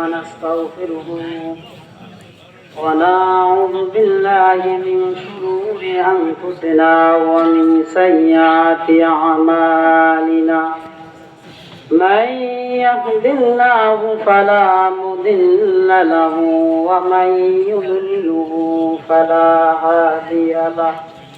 ونستغفره. ونعوذ بالله من شرور أنفسنا ومن سيئات أعمالنا. من يهد الله فلا مضل له ومن يضلله فلا هادي له.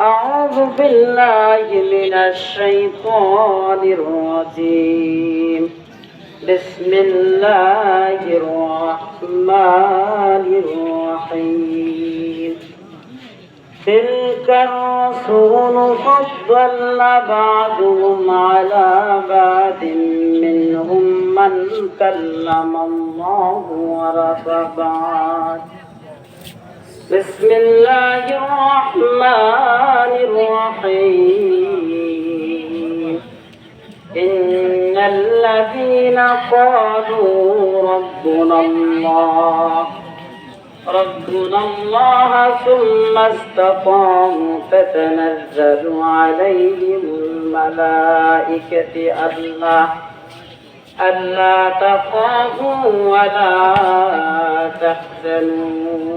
أعوذ بالله من الشيطان الرجيم. بسم الله الرحمن الرحيم. تلك الرسول فضل بعضهم على بعض منهم من كلم الله ورفع بسم الله الرحمن الذين قالوا ربنا الله. ربنا الله ثم استقاموا تتنزل عليهم الملائكة ألا ألا تخافوا ولا تحزنوا.